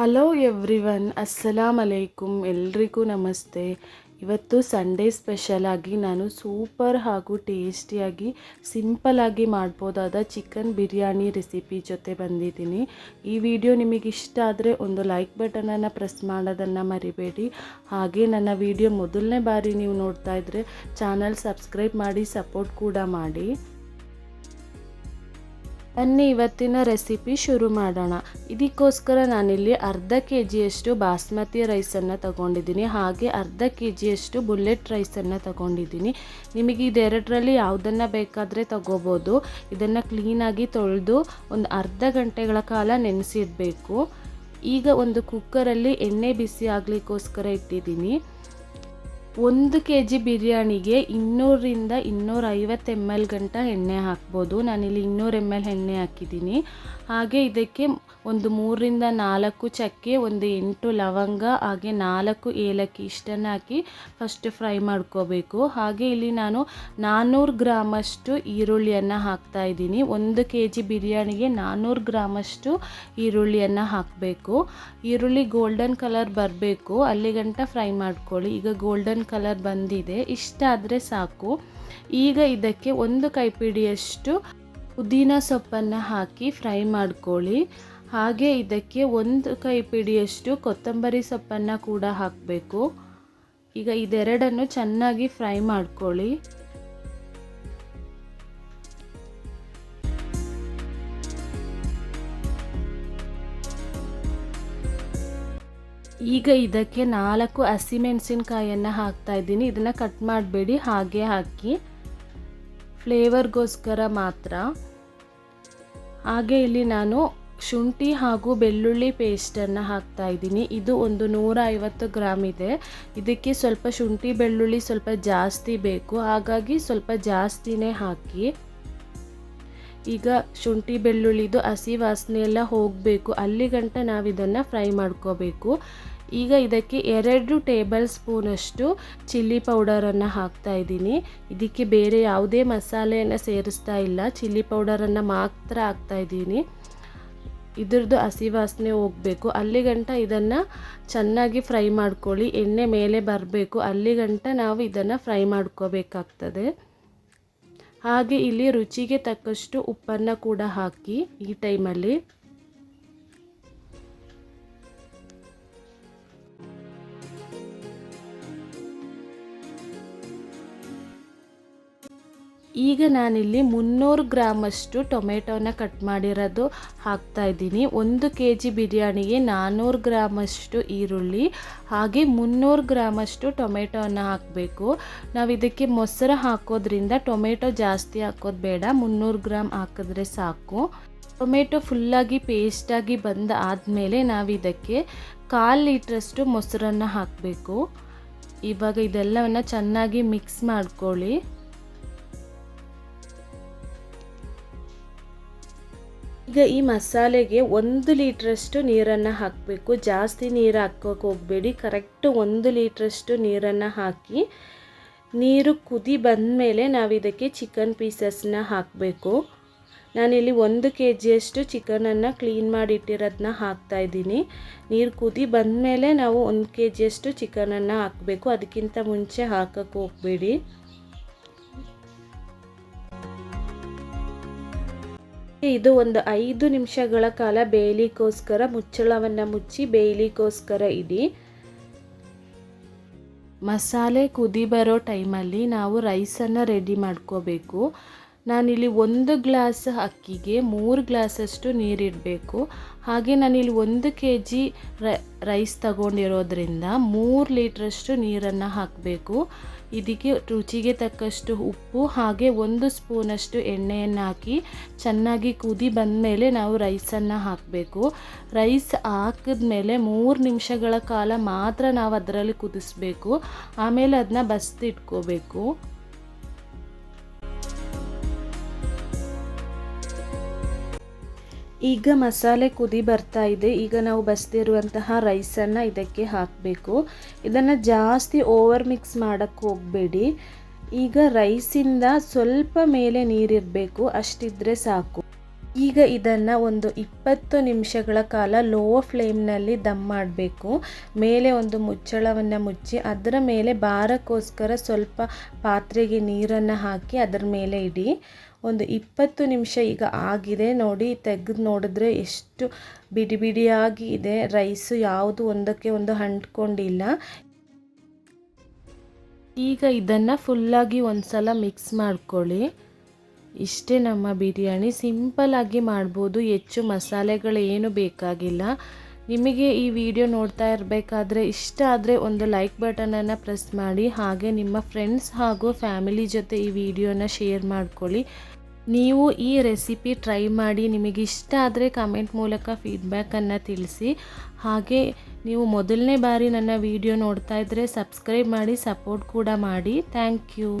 Hello everyone ಅಸ್ಸಲಾಮ್ ಅಲೈಕುಮ್ ಎಲ್ರಿಗೂ ನಮಸ್ತೆ. ಇವತ್ತು ಸಂಡೇ ಸ್ಪೆಷಲಾಗಿ ನಾನು ಸೂಪರ್ ಹಾಗೂ ಟೇಸ್ಟಿಯಾಗಿ ಸಿಂಪಲಾಗಿ ಮಾಡ್ಬೋದಾದ ಚಿಕನ್ ಬಿರಿಯಾನಿ ರೆಸಿಪಿ ಜೊತೆ ಬಂದಿದ್ದೀನಿ. ಈ ವಿಡಿಯೋ ನಿಮಗೆ ಇಷ್ಟ ಆದರೆ ಒಂದು ಲೈಕ್ ಬಟನನ್ನು ಪ್ರೆಸ್ ಮಾಡೋದನ್ನು ಮರಿಬೇಡಿ. ಹಾಗೆ ನನ್ನ ವಿಡಿಯೋ ಮೊದಲನೇ ಬಾರಿ ನೀವು ನೋಡ್ತಾ ಇದ್ದರೆ ಚಾನಲ್ ಸಬ್ಸ್ಕ್ರೈಬ್ ಮಾಡಿ ಸಪೋರ್ಟ್ ಕೂಡ ಮಾಡಿ. ಬನ್ನಿ ಇವತ್ತಿನ ರೆಸಿಪಿ ಶುರು ಮಾಡೋಣ. ಇದಕ್ಕೋಸ್ಕರ ನಾನಿಲ್ಲಿ ಅರ್ಧ ಕೆ ಜಿಯಷ್ಟು ಬಾಸ್ಮತಿ ರೈಸನ್ನು ತಗೊಂಡಿದ್ದೀನಿ. ಹಾಗೆ ಅರ್ಧ ಕೆ ಜಿಯಷ್ಟು ಬುಲೆಟ್ ರೈಸನ್ನು ತಗೊಂಡಿದ್ದೀನಿ. ನಿಮಗೆ ಇದೆರಡರಲ್ಲಿ ಯಾವುದನ್ನು ಬೇಕಾದರೆ ತಗೋಬೋದು. ಇದನ್ನು ಕ್ಲೀನಾಗಿ ತೊಳೆದು ಒಂದು ಅರ್ಧ ಗಂಟೆಗಳ ಕಾಲ ನೆನೆಸಿಡಬೇಕು. ಈಗ ಒಂದು ಕುಕ್ಕರಲ್ಲಿ ಎಣ್ಣೆ ಬಿಸಿ ಆಗಲಿಕ್ಕೋಸ್ಕರ ಇಟ್ಟಿದ್ದೀನಿ. ಒಂದು ಕೆ ಜಿ ಬಿರಿಯಾನಿಗೆ ಇನ್ನೂರರಿಂದ ಇನ್ನೂರೈವತ್ತು ಎಂ ಎಲ್ ಗಂಟ ಎಣ್ಣೆ ಹಾಕ್ಬೋದು. ನಾನಿಲ್ಲಿ ಇನ್ನೂರು ಎಂ ಎಲ್ ಎಣ್ಣೆ ಹಾಕಿದ್ದೀನಿ. ಹಾಗೆ ಇದಕ್ಕೆ ಒಂದು ಮೂರರಿಂದ ನಾಲ್ಕು ಚಕ್ಕೆ, ಒಂದು ಎಂಟು ಲವಂಗ, ಹಾಗೆ ನಾಲ್ಕು ಏಲಕ್ಕಿ ಇಷ್ಟನ್ನು ಹಾಕಿ ಫಸ್ಟ್ ಫ್ರೈ ಮಾಡ್ಕೋಬೇಕು. ಹಾಗೆ ಇಲ್ಲಿ ನಾನು ನಾನ್ನೂರು ಗ್ರಾಮಷ್ಟು ಈರುಳ್ಳಿಯನ್ನು ಹಾಕ್ತಾ ಇದ್ದೀನಿ. ಒಂದು ಕೆ ಜಿ ಬಿರಿಯಾನಿಗೆ ನಾನ್ನೂರು ಗ್ರಾಮಷ್ಟು ಈರುಳ್ಳಿಯನ್ನು ಹಾಕಬೇಕು. ಈರುಳ್ಳಿ ಗೋಲ್ಡನ್ ಕಲರ್ ಬರಬೇಕು. ಅಲ್ಲಿಗಂಟ ಫ್ರೈ ಮಾಡ್ಕೊಳ್ಳಿ. ಈಗ ಗೋಲ್ಡನ್ ಕಲರ್ ಬಂದಿದೆ. ಇಷ್ಟ ಆದರೆ ಸಾಕು. ಈಗ ಇದಕ್ಕೆ ಒಂದು ಕೈಪಿಡಿಯಷ್ಟು ಪುದೀನ ಸೊಪ್ಪನ್ನು ಹಾಕಿ ಫ್ರೈ ಮಾಡ್ಕೊಳ್ಳಿ. ಹಾಗೆ ಇದಕ್ಕೆ ಒಂದು ಕೈ ಪಿಡಿಯಷ್ಟು ಕೊತ್ತಂಬರಿ ಸೊಪ್ಪನ್ನು ಕೂಡ ಹಾಕಬೇಕು. ಈಗ ಇದೆರಡನ್ನು ಚೆನ್ನಾಗಿ ಫ್ರೈ ಮಾಡ್ಕೊಳ್ಳಿ. ಈಗ ಇದಕ್ಕೆ ನಾಲ್ಕು ಹಸಿಮೆಣಸಿನ್ಕಾಯನ್ನು ಹಾಕ್ತಾ ಇದ್ದೀನಿ. ಇದನ್ನು ಕಟ್ ಮಾಡಬೇಡಿ. ಹಾಗೆ ಹಾಕಿ. ಫ್ಲೇವರ್ಗೋಸ್ಕರ ಮಾತ್ರ. ಹಾಗೆ ಇಲ್ಲಿ ನಾನು ಶುಂಠಿ ಹಾಗೂ ಬೆಳ್ಳುಳ್ಳಿ ಪೇಸ್ಟನ್ನು ಹಾಕ್ತಾ ಇದ್ದೀನಿ. ಇದು ಒಂದು ನೂರ ಐವತ್ತು ಗ್ರಾಮ್ ಇದೆ. ಇದಕ್ಕೆ ಸ್ವಲ್ಪ ಶುಂಠಿ, ಬೆಳ್ಳುಳ್ಳಿ ಸ್ವಲ್ಪ ಜಾಸ್ತಿ ಬೇಕು. ಹಾಗಾಗಿ ಸ್ವಲ್ಪ ಜಾಸ್ತಿನೇ ಹಾಕಿ ಈಗ ಶುಂಠಿ, ಬೆಳ್ಳುಳ್ಳಿದು ಹಸಿ ವಾಸನೆ ಎಲ್ಲ ಹೋಗಬೇಕು. ಅಲ್ಲಿಗಂಟ ನಾವು ಇದನ್ನು ಫ್ರೈ ಮಾಡ್ಕೋಬೇಕು. ಈಗ ಇದಕ್ಕೆ ಎರಡು ಟೇಬಲ್ ಸ್ಪೂನಷ್ಟು ಚಿಲ್ಲಿ ಪೌಡರನ್ನು ಹಾಕ್ತಾ ಇದ್ದೀನಿ. ಇದಕ್ಕೆ ಬೇರೆ ಯಾವುದೇ ಮಸಾಲೆಯನ್ನು ಸೇರಿಸ್ತಾ ಇಲ್ಲ. ಚಿಲ್ಲಿ ಪೌಡರನ್ನು ಮಾತ್ರ ಹಾಕ್ತಾ ಇದ್ದೀನಿ. ಇದ್ರದ್ದು ಹಸಿ ವಾಸನೆ ಹೋಗಬೇಕು. ಅಲ್ಲಿಗಂಟ ಇದನ್ನು ಚೆನ್ನಾಗಿ ಫ್ರೈ ಮಾಡ್ಕೊಳ್ಳಿ. ಎಣ್ಣೆ ಮೇಲೆ ಬರಬೇಕು. ಅಲ್ಲಿಗಂಟ ನಾವು ಇದನ್ನು ಫ್ರೈ ಮಾಡ್ಕೋಬೇಕಾಗ್ತದೆ. ಹಾಗೆ ಇಲ್ಲಿ ರುಚಿಗೆ ತಕ್ಕಷ್ಟು ಉಪ್ಪನ್ನು ಕೂಡ ಹಾಕಿ ಈ ಟೈಮಲ್ಲಿ. ಈಗ ನಾನಿಲ್ಲಿ ಮುನ್ನೂರು ಗ್ರಾಮಷ್ಟು ಟೊಮೆಟೊನ ಕಟ್ ಮಾಡಿರೋದು ಹಾಕ್ತಾ ಇದ್ದೀನಿ. ಒಂದು ಕೆ ಜಿ ಬಿರಿಯಾನಿಗೆ ನಾನ್ನೂರು ಗ್ರಾಮಷ್ಟು ಈರುಳ್ಳಿ, ಹಾಗೆ ಮುನ್ನೂರು ಗ್ರಾಮಷ್ಟು ಟೊಮೆಟೊನ ಹಾಕಬೇಕು. ನಾವು ಇದಕ್ಕೆ ಮೊಸರು ಹಾಕೋದ್ರಿಂದ ಟೊಮೆಟೊ ಜಾಸ್ತಿ ಹಾಕೋದು ಬೇಡ, ಮುನ್ನೂರು ಗ್ರಾಮ್ ಹಾಕಿದ್ರೆ ಸಾಕು. ಟೊಮೆಟೊ ಫುಲ್ಲಾಗಿ ಪೇಸ್ಟಾಗಿ ಬಂದ ಆದಮೇಲೆ ನಾವು ಇದಕ್ಕೆ ಕಾಲು ಲೀಟ್ರಷ್ಟು ಮೊಸರನ್ನು ಹಾಕಬೇಕು. ಇವಾಗ ಇದೆಲ್ಲವನ್ನು ಚೆನ್ನಾಗಿ ಮಿಕ್ಸ್ ಮಾಡ್ಕೊಳ್ಳಿ. ಈಗ ಈ ಮಸಾಲೆಗೆ ಒಂದು ಲೀಟ್ರಷ್ಟು ನೀರನ್ನು ಹಾಕಬೇಕು. ಜಾಸ್ತಿ ನೀರು ಹಾಕೋಕೆ ಹೋಗಬೇಡಿ. ಕರೆಕ್ಟ್ ಒಂದು ಲೀಟ್ರಷ್ಟು ನೀರನ್ನು ಹಾಕಿ ನೀರು ಕುದಿ ಬಂದಮೇಲೆ ನಾವು ಇದಕ್ಕೆ ಚಿಕನ್ ಪೀಸಸ್ನ ಹಾಕಬೇಕು. ನಾನಿಲ್ಲಿ ಒಂದು ಕೆ ಜಿಯಷ್ಟು ಚಿಕನನ್ನು ಕ್ಲೀನ್ ಮಾಡಿ ಇಟ್ಟಿರೋದನ್ನ ಹಾಕ್ತಾಯಿದ್ದೀನಿ ನೀರು ಕುದಿ ಬಂದಮೇಲೆ ನಾವು ಒಂದು ಕೆ ಜಿಯಷ್ಟು ಚಿಕನನ್ನು ಹಾಕಬೇಕು. ಅದಕ್ಕಿಂತ ಮುಂಚೆ ಹಾಕೋಕೆ ಹೋಗಬೇಡಿ. ಇದು ಒಂದು ಐದು ನಿಮಿಷಗಳ ಕಾಲ ಬೇಯಲಿಕ್ಕೋಸ್ಕರ ಮುಚ್ಚಳವನ್ನು ಮುಚ್ಚಿ ಬೇಯಲಿಕ್ಕೋಸ್ಕರ ಇಡಿ. ಮಸಾಲೆ ಕುದಿ ಬರೋ ಟೈಮಲ್ಲಿ ನಾವು ರೈಸನ್ನು ರೆಡಿ ಮಾಡ್ಕೋಬೇಕು. ನಾನಿಲ್ಲಿ ಒಂದು ಗ್ಲಾಸ್ ಅಕ್ಕಿಗೆ ಮೂರು ಗ್ಲಾಸಷ್ಟು ನೀರಿಡಬೇಕು. ಹಾಗೆ ನಾನಿಲ್ಲಿ ಒಂದು ಕೆ ಜಿ ರೈಸ್ ತಗೊಂಡಿರೋದ್ರಿಂದ ಮೂರು ಲೀಟ್ರಷ್ಟು ನೀರನ್ನು ಹಾಕಬೇಕು. ಇದಕ್ಕೆ ರುಚಿಗೆ ತಕ್ಕಷ್ಟು ಉಪ್ಪು, ಹಾಗೆ ಒಂದು ಸ್ಪೂನಷ್ಟು ಎಣ್ಣೆಯನ್ನು ಹಾಕಿ ಚೆನ್ನಾಗಿ ಕುದಿ ಬಂದಮೇಲೆ ನಾವು ರೈಸನ್ನು ಹಾಕಬೇಕು. ರೈಸ್ ಹಾಕಿದ್ಮೇಲೆ ಮೂರು ನಿಮಿಷಗಳ ಕಾಲ ಮಾತ್ರ ನಾವು ಅದರಲ್ಲಿ ಕುದಿಸ್ಬೇಕು. ಆಮೇಲೆ ಅದನ್ನ ಬಸ್ತಿಟ್ಕೋಬೇಕು. ಈಗ ಮಸಾಲೆ ಕುದಿ ಬರ್ತಾ ಇದೆ. ಈಗ ನಾವು ಬಸ್ದಿರುವಂತಹ ರೈಸನ್ನು ಇದಕ್ಕೆ ಹಾಕಬೇಕು. ಇದನ್ನು ಜಾಸ್ತಿ ಓವರ್ ಮಿಕ್ಸ್ ಮಾಡೋಕ್ಕೆ ಹೋಗಬೇಡಿ. ಈಗ ರೈಸಿಂದ ಸ್ವಲ್ಪ ಮೇಲೆ ನೀರಿರಬೇಕು. ಅಷ್ಟಿದ್ರೆ ಸಾಕು. ಈಗ ಇದನ್ನು ಒಂದು ಇಪ್ಪತ್ತು ನಿಮಿಷಗಳ ಕಾಲ ಲೋ ಫ್ಲೇಮ್ನಲ್ಲಿ ದಮ್ ಮಾಡಬೇಕು. ಮೇಲೆ ಒಂದು ಮುಚ್ಚಳವನ್ನು ಮುಚ್ಚಿ, ಅದರ ಮೇಲೆ ಭಾರಕ್ಕೋಸ್ಕರ ಸ್ವಲ್ಪ ಪಾತ್ರೆಗೆ ನೀರನ್ನು ಹಾಕಿ ಅದರ ಮೇಲೆ ಇಡಿ. ಒಂದು ಇಪ್ಪತ್ತು ನಿಮಿಷ ಈಗ ಆಗಿದೆ. ನೋಡಿ, ತೆಗೆದು ನೋಡಿದ್ರೆ ಎಷ್ಟು ಬಿಡಿ ಬಿಡಿಯಾಗಿ ಇದೆ. ರೈಸು ಯಾವುದು ಒಂದಕ್ಕೆ ಒಂದು ಅಂಟ್ಕೊಂಡಿಲ್ಲ. ಈಗ ಇದನ್ನು ಫುಲ್ಲಾಗಿ ಒಂದು ಸಲ ಮಿಕ್ಸ್ ಮಾಡ್ಕೊಳ್ಳಿ. ಇಷ್ಟೇ ನಮ್ಮ ಬಿರಿಯಾನಿ ಸಿಂಪಲ್ಲಾಗಿ ಮಾಡ್ಬೋದು, ಹೆಚ್ಚು ಮಸಾಲೆಗಳೇನು ಬೇಕಾಗಿಲ್ಲ. ನಿಮಗೆ ಈ ವಿಡಿಯೋ ನೋಡ್ತಾ ಇರಬೇಕಾದ್ರೆ ಇಷ್ಟ ಆದರೆ ಒಂದು ಲೈಕ್ ಬಟನನ್ನು ಪ್ರೆಸ್ ಮಾಡಿ, ಹಾಗೆ ನಿಮ್ಮ ಫ್ರೆಂಡ್ಸ್ ಹಾಗೂ ಫ್ಯಾಮಿಲಿ ಜೊತೆ ಈ ವಿಡಿಯೋನ ಶೇರ್ ಮಾಡ್ಕೊಳ್ಳಿ. ನೀವು ಈ ರೆಸಿಪಿ ಟ್ರೈ ಮಾಡಿ, ನಿಮಗೆ ಇಷ್ಟ ಆದರೆ ಕಮೆಂಟ್ ಮೂಲಕ ಫೀಡ್ಬ್ಯಾಕನ್ನು ತಿಳಿಸಿ. ಹಾಗೆ ನೀವು ಮೊದಲನೇ ಬಾರಿ ನನ್ನ ವಿಡಿಯೋ ನೋಡ್ತಾ ಇದ್ದರೆ ಸಬ್ಸ್ಕ್ರೈಬ್ ಮಾಡಿ, ಸಪೋರ್ಟ್ ಕೂಡ ಮಾಡಿ. Thank you.